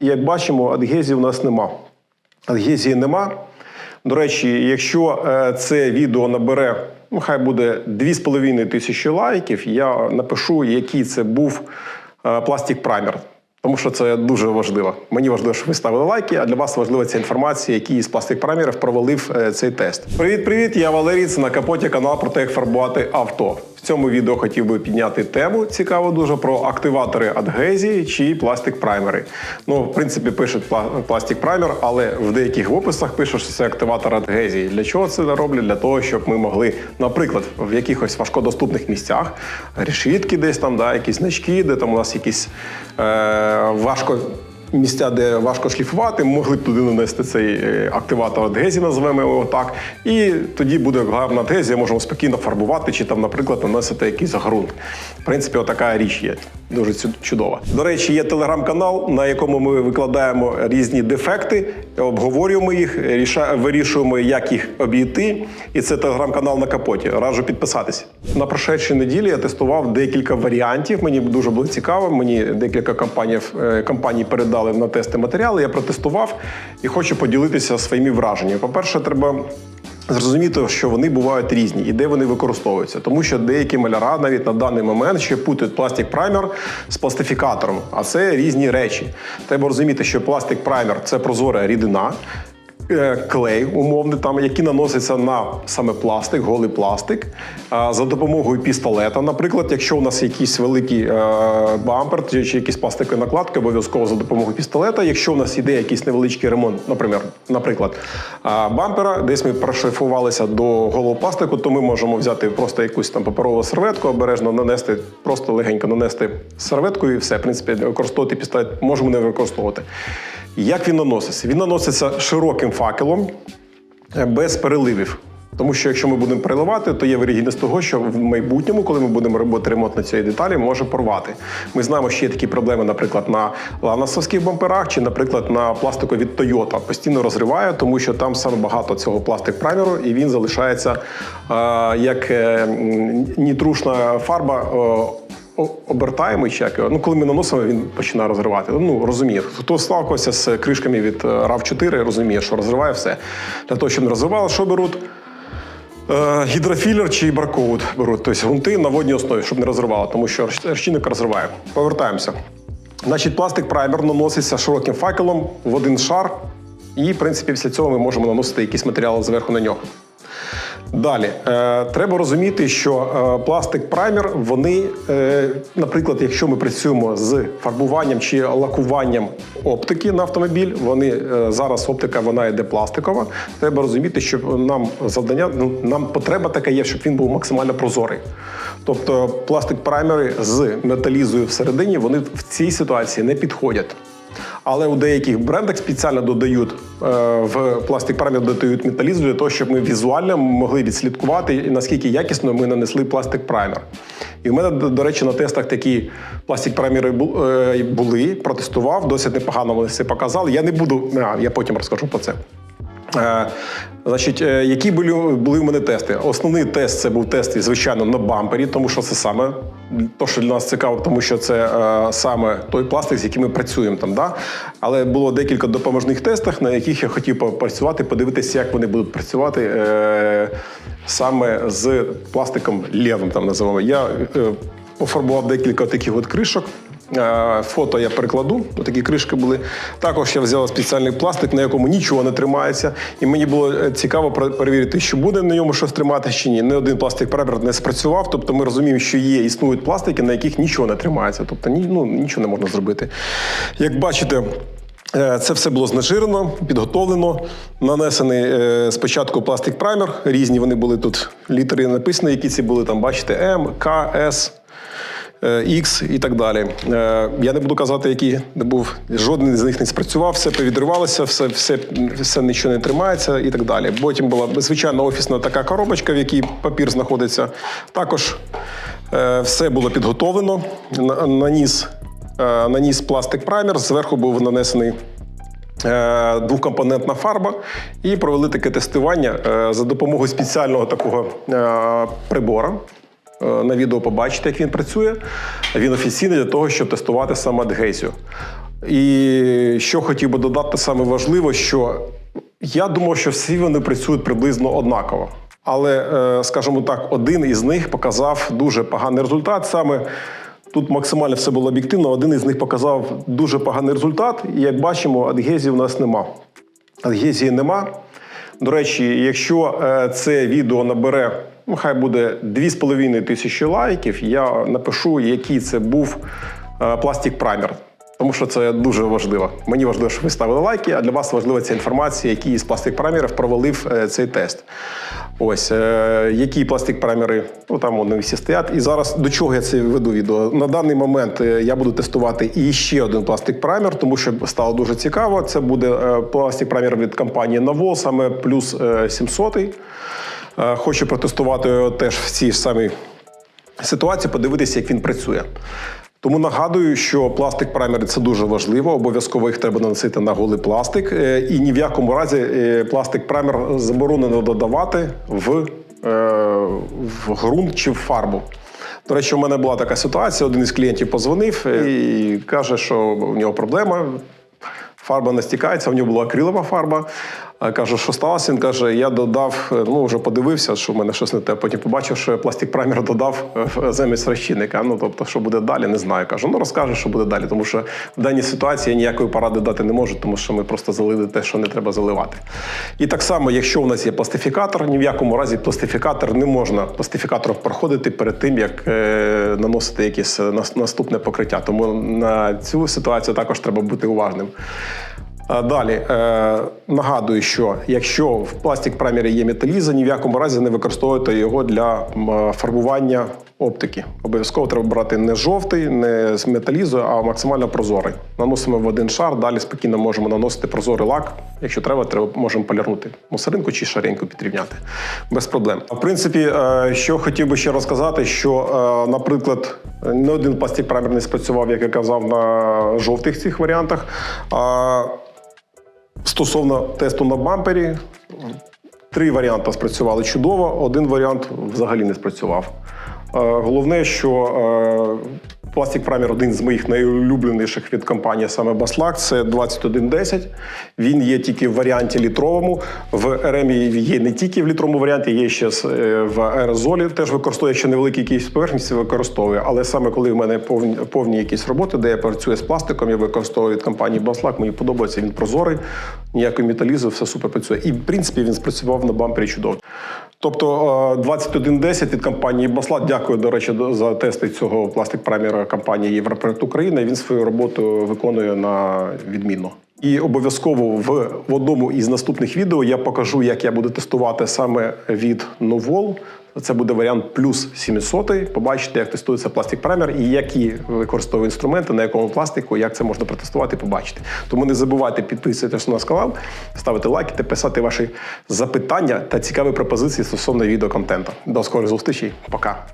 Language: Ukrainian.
Як бачимо, адгезії у нас нема. Адгезії нема. До речі, якщо е, це відео набере, ну хай буде 2,5 тисячі лайків, я напишу, який це був е, пластик праймер. Тому що це дуже важливо. Мені важливо, щоб ви ставили лайки, а для вас важлива ця інформація, який із пластик праймерів провалив е, цей тест. Привіт, привіт! Я Валерій. Це на капоті канал про те, як фарбувати авто. В цьому відео хотів би підняти тему цікаву дуже про активатори адгезії чи пластик праймери. Ну, в принципі, пишуть пластик праймер, але в деяких описах пишуть, що це активатор адгезії. Для чого це роблять? Для того, щоб ми могли, наприклад, в якихось важкодоступних місцях, решітки десь там, да, якісь значки, де там у нас якісь е, важко. Місця, де важко шліфувати, могли б туди нанести цей е, активатор адгезії, називаємо його так. І тоді буде гарна адгезія, можемо спокійно фарбувати чи там, наприклад, наносити якийсь ґрунт. В принципі, отака річ є. Дуже чудова. До речі, є телеграм-канал, на якому ми викладаємо різні дефекти, обговорюємо їх, ріша- вирішуємо, як їх обійти. І це телеграм-канал на капоті. Раджу підписатися. На прошедшій неділі я тестував декілька варіантів. Мені дуже було цікаво. Мені декілька компаній, е, компаній передали на тести матеріали. Я протестував і хочу поділитися своїми враженнями. По-перше, треба. Зрозуміти, що вони бувають різні і де вони використовуються, тому що деякі маляра навіть на даний момент ще путають пластик праймер з пластифікатором, а це різні речі. Треба розуміти, що пластик праймер це прозора рідина. Е, Клей умовний, там, який наноситься на саме пластик, голий пластик, за допомогою пістолета. Наприклад, якщо у нас якийсь великий е, бампер чи, якісь пластикові накладки, обов'язково за допомогою пістолета. Якщо у нас іде якийсь невеличкий ремонт, наприклад, наприклад, бампера, десь ми прошліфувалися до голого пластику, то ми можемо взяти просто якусь там паперову серветку, обережно нанести, просто легенько нанести серветку і все. В принципі, використовувати пістолет можемо не використовувати. Як він наноситься? Він наноситься широким факелом е, без переливів. Тому що якщо ми будемо переливати, то є вирігідність того, що в майбутньому, коли ми будемо робити ремонт на цій деталі, може порвати. Ми знаємо, що є такі проблеми, наприклад, на ланосовських бамперах чи, наприклад, на пластику від Toyota. Постійно розриває, тому що там саме багато цього пластик праймеру, і він залишається е, як е, нітрушна фарба. е, обертаємо чи як. Ну, коли ми наносимо, він починає розривати. Ну, розуміє. Хто сталкувався з кришками від е, RAV4, розуміє, що розриває все. Для того, щоб не розривало, що беруть? Е, Гідрофілер чи баркоут беруть, тобто грунти на водній основі, щоб не розривало, тому що розчинник розриває. Повертаємося. Значить, пластик праймер наноситься широким факелом в один шар, і, в принципі, після цього ми можемо наносити якісь матеріали зверху на нього. Далі е, треба розуміти, що е, пластик праймер, вони, е, наприклад, якщо ми працюємо з фарбуванням чи лакуванням оптики на автомобіль, вони е, зараз оптика вона йде пластикова. Треба розуміти, що нам завдання, ну нам потреба така є, щоб він був максимально прозорий. Тобто пластик праймери з металізою всередині вони в цій ситуації не підходять. Але у деяких брендах спеціально додають е, в пластик праймер додають металізм для того, щоб ми візуально могли відслідкувати, наскільки якісно ми нанесли пластик праймер. І в мене, до, речі, на тестах такі пластик праймери е, були, протестував, досить непогано вони все показали. Я не буду, а, я потім розкажу про це. Значить, е, які були, були в мене тести? Основний тест це був тест, звичайно, на бампері, тому що це саме то, що для нас цікаво, тому що це е, саме той пластик, з яким ми працюємо там. Да? Але було декілька допоможних тестів, на яких я хотів попрацювати, подивитися, як вони будуть працювати е, саме з пластиком левим, там називаємо. Я е, пофарбував декілька таких от кришок. Фото я перекладу, такі кришки були. Також я взяв спеціальний пластик, на якому нічого не тримається. І мені було е, цікаво пер- перевірити, чи буде на ньому щось триматися чи ні. Не один пластик праймер не спрацював. Тобто ми розуміємо, що є, існують пластики, на яких нічого не тримається. Тобто ні, ну, нічого не можна зробити. Як бачите, Е, Це все було знежирено, підготовлено. Нанесений е, спочатку пластик праймер. Різні вони були тут. Літери написані, які ці були там, бачите, М, К, С. е, X і так далі. Е, Я не буду казати, який не був. Жоден з них не спрацював, все повідривалося, все, все, все нічого не тримається і так далі. Потім була звичайна офісна така коробочка, в якій папір знаходиться. Також е, все було підготовлено. На- Наніс, наніс пластик праймер, зверху був нанесений. Двокомпонентна фарба, і провели таке тестування за допомогою спеціального такого прибора. Е, На відео побачите, як він працює. Він офіційний для того, щоб тестувати саме адгезію. І що хотів би додати, саме важливо, що я думав, що всі вони працюють приблизно однаково. Але, е, скажімо так, один із них показав дуже поганий результат. Саме тут максимально все було об'єктивно. Один із них показав дуже поганий результат. І як бачимо, адгезії в нас нема. Адгезії нема. До речі, якщо е, це відео набере, ну хай буде 2,5 тисячі лайків, я напишу, який це був е, пластик праймер. Тому що це дуже важливо. Мені важливо, щоб ви ставили лайки, а для вас важлива ця інформація, який із пластик праймерів провалив е, цей тест. Ось е, які пластик праймери, ну там вони всі стоять. І зараз до чого я це веду відео? На даний момент е, я буду тестувати і ще один пластик праймер, тому що стало дуже цікаво. Це буде е, пластик праймер від компанії Navol, саме плюс е, 700. Е, Хочу протестувати теж в цій самій ситуації, подивитися, як він працює. Тому нагадую, що пластик праймери це дуже важливо. Обов'язково їх треба наносити на голий пластик. Е, І ні в якому разі е, пластик праймер заборонено додавати в, е, в ґрунт чи в фарбу. До речі, у мене була така ситуація. Один із клієнтів позвонив і каже, що у нього проблема. Фарба не стікається, в нього була акрилова фарба. Кажу, що сталося? Він каже, я додав, е, ну вже подивився, що в мене щось не те. Потім побачив, що я пластик праймер додав е, замість розчинника. Ну тобто, що буде далі, не знаю. Кажу, ну розкажи, що буде далі. Тому що в даній ситуації я ніякої поради дати не можу, тому що ми просто залили те, що не треба заливати. І так само, якщо у нас є пластифікатор, ні в якому разі пластифікатор не можна пластифікатором проходити перед тим, як е, наносити якесь е, наступне покриття. Тому на цю ситуацію також треба бути уважним. Далі е, нагадую, що якщо в пластик праймері є металіза, ні в якому разі не використовуйте його для е, фарбування оптики. Обов'язково треба брати не жовтий, не з металізою, а максимально прозорий. Наносимо в один шар, далі спокійно можемо наносити прозорий лак. Якщо треба, треба можемо полірнути мусоринку чи шареньку підрівняти. Без проблем. В принципі, е, що хотів би ще розказати, що, наприклад, не один пластик праймер не спрацював, як я казав, на жовтих цих варіантах. Стосовно тесту на бампері, три варіанти спрацювали чудово, один варіант взагалі не спрацював. Е, Головне, що е, пластик Primer один з моїх найулюбленіших від компанії саме Baslak, це 2110. Він є тільки в варіанті літровому. В РМ є не тільки в літровому варіанті, є ще е, в аерозолі. Теж використовує, якщо невеликий якийсь поверхність, використовую. Але саме коли в мене повні, повні якісь роботи, де я працюю з пластиком, я використовую від компанії Baslak, мені подобається, він прозорий, ніякої металізу, все супер працює. І в принципі він спрацював на бампері чудово. Тобто е, 2110 від компанії Басла. Дякую, до речі, за тести цього пластик праймера компанії Європроект Україна. Він свою роботу виконує на відмінно. І обов'язково в, в одному із наступних відео я покажу, як я буду тестувати саме від Novol. Це буде варіант плюс 700. Побачите, як тестується пластик праймер і які використовує інструменти, на якому пластику, як це можна протестувати, побачити. Тому не забувайте підписуватися на канал, ставити лайки та писати ваші запитання та цікаві пропозиції стосовно відеоконтенту. До скорих зустрічей. Пока.